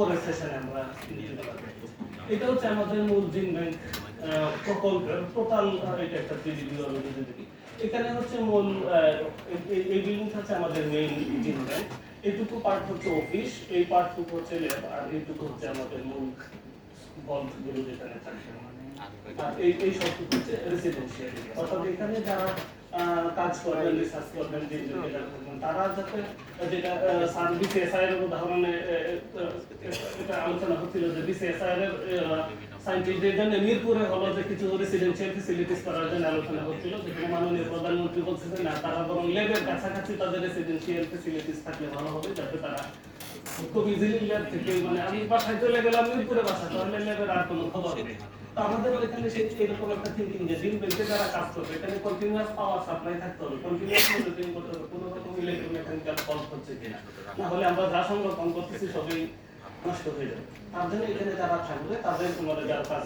পরের সেশনে আমরা এটা হচ্ছে আমাদের মূল ব্যাংক প্রকল্পের টোটাল এটা একটা দেখি। এখানে হচ্ছে মূল এই- এই হচ্ছে আমাদের মেইন জিন ব্যাংক। এইটুকু পার্ট হচ্ছে অফিস এই পার্টটুকু হচ্ছে ল্যাব আর এইটুকু হচ্ছে আমাদের মূল মিরপুরে হলো যে কিছু রেসিডেন্সিয়াল ফেসিলিটিস করার জন্য আলোচনা হচ্ছিল, যেখানে মাননীয় প্রধানমন্ত্রী বলছে যে না, তারা বরং লেবের কাছাকাছি তাদের রেসিডেন্সিয়াল ফেসিলিটিস থাকলে ভালো হবে, যাতে তারা খুব কাজ করবে এখানে কন্টিনিউয়াস পাওয়ার সাপ্লাই থাকতে কোনো রকম ইলেকট্রোমেকানিক্যাল ফল্ট না হলে আমরা যা সংরক্ষণ করতেছি সবই নষ্ট হয়ে যাবে তার জন্য এখানে যারা থাকবে, তাদের তোমাদের যারা কাজ